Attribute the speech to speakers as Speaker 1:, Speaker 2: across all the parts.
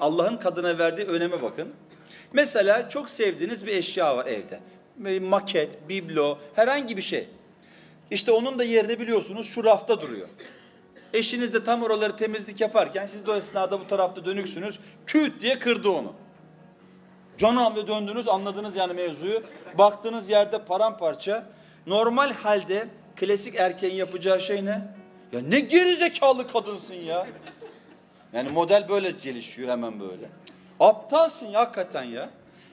Speaker 1: Allah'ın kadına verdiği öneme bakın. Mesela çok sevdiğiniz bir eşya var evde. Bir Maket, biblo, herhangi bir şey. İşte onun da yerini biliyorsunuz şu rafta duruyor. Eşiniz de tam oraları temizlik yaparken siz de o esnada bu tarafta dönüksünüz. Küt diye kırdı onu. Canım ve döndünüz anladınız yani mevzuyu. Baktığınız yerde paramparça. Normal halde klasik erkeğin yapacağı şey ne? Ya ne gerizekalı kadınsın ya. Yani model böyle gelişiyor hemen böyle. Aptalsın ya hakikaten ya.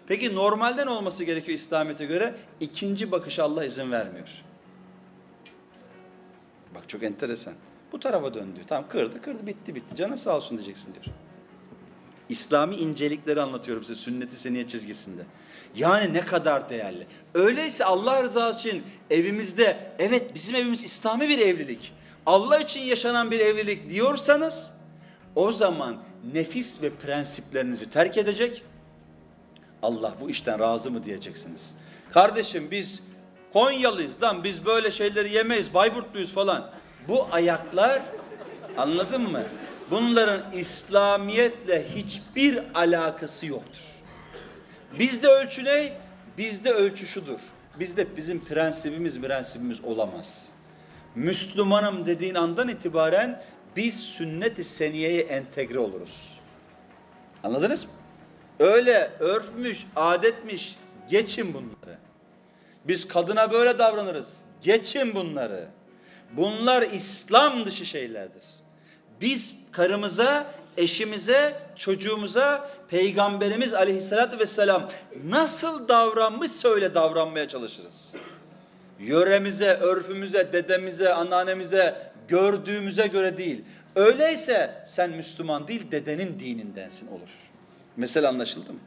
Speaker 1: Peki normalden olması gerekiyor İslamiyet'e göre ikinci bakış Allah izin vermiyor. Bak çok enteresan. Bu tarafa dön diyor. Tamam kırdı kırdı bitti bitti. Canın sağ olsun diyeceksin diyor. İslami incelikleri anlatıyorum size sünnet-i seniye çizgisinde. Yani ne kadar değerli. Öyleyse Allah rızası için evimizde evet bizim evimiz İslami bir evlilik. Allah için yaşanan bir evlilik diyorsanız o zaman nefis ve prensiplerinizi terk edecek. Allah bu işten razı mı diyeceksiniz. Kardeşim biz Konyalıyız lan biz böyle şeyleri yemeyiz Bayburtluyuz falan. Bu ayaklar anladın mı? Bunların İslamiyetle hiçbir alakası yoktur. Bizde ölçü ne? Bizde ölçü şudur. Bizde bizim prensibimiz prensibimiz olamaz. Müslümanım dediğin andan itibaren biz sünnet-i seniyeye entegre oluruz. Anladınız mı? Öyle örfmüş, adetmiş, geçin bunları. Biz kadına böyle davranırız. Geçin bunları. Bunlar İslam dışı şeylerdir. Biz karımıza, eşimize, çocuğumuza Peygamberimiz aleyhissalatü vesselam nasıl davranmışsa öyle davranmaya çalışırız. Yöremize, örfümüze, dedemize, anneannemize, gördüğümüze göre değil. Öyleyse sen Müslüman değil, dedenin dinindensin olur. Mesele anlaşıldı mı?